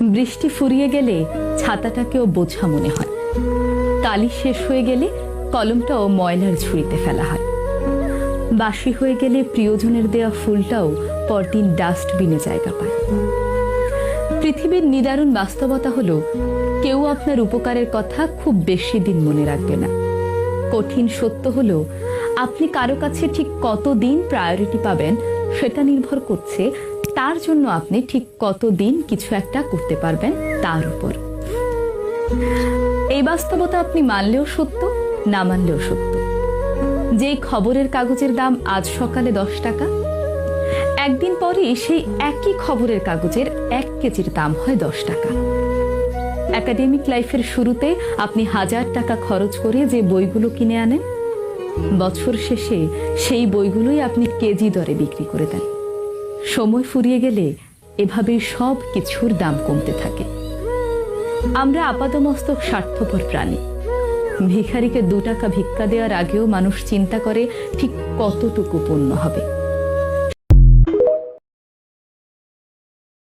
বৃষ্টি ফুরিয়ে গেলে ছাতাটাকেও বোঝা মনে হয়। কালি শেষ হয়ে গেলে কলমটাও ময়লার ঝুড়িতে ফেলা হয়। বাসি হয়ে গেলে প্রিয়জনের দেয়া ফুলটাও পরদিন ডাস্টবিনে জায়গা পায়। পৃথিবীর নিদারুণ বাস্তবতা হলো, কেউ আপনার উপকারের কথা খুব বেশি দিন মনে রাখবে না। কঠিন সত্য হলো, আপনি কারও কাছে ঠিক কতদিন প্রায়োরিটি পাবেন সেটা নির্ভর করছে তার জন্য আপনি ঠিক কতদিন কিছু একটা করতে পারবেন তার উপর। এই বাস্তবতা আপনি মানলেও সত্য, না মানলেও সত্য। যেই খবরের কাগজের দাম আজ সকালে দশ টাকা, একদিন পরেই সেই একই খবরের কাগজের এক কেজির দাম হয় দশ টাকা। একাডেমিক লাইফের শুরুতে আপনি হাজার টাকা খরচ করে যে বইগুলো কিনে আনেন, বছর শেষে সেই বইগুলোই আপনি কেজি দরে বিক্রি করে দেন। সময় ফুরিয়ে গেলে এভাবে সব কিছুর দাম কমতে থাকে। আমরা আপাদমস্তক স্বার্থপর প্রাণী। ভিখারিকে দু টাকা ভিক্ষা দেওয়ার আগেও মানুষ চিন্তা করে ঠিক কতটুকু পূর্ণ হবে।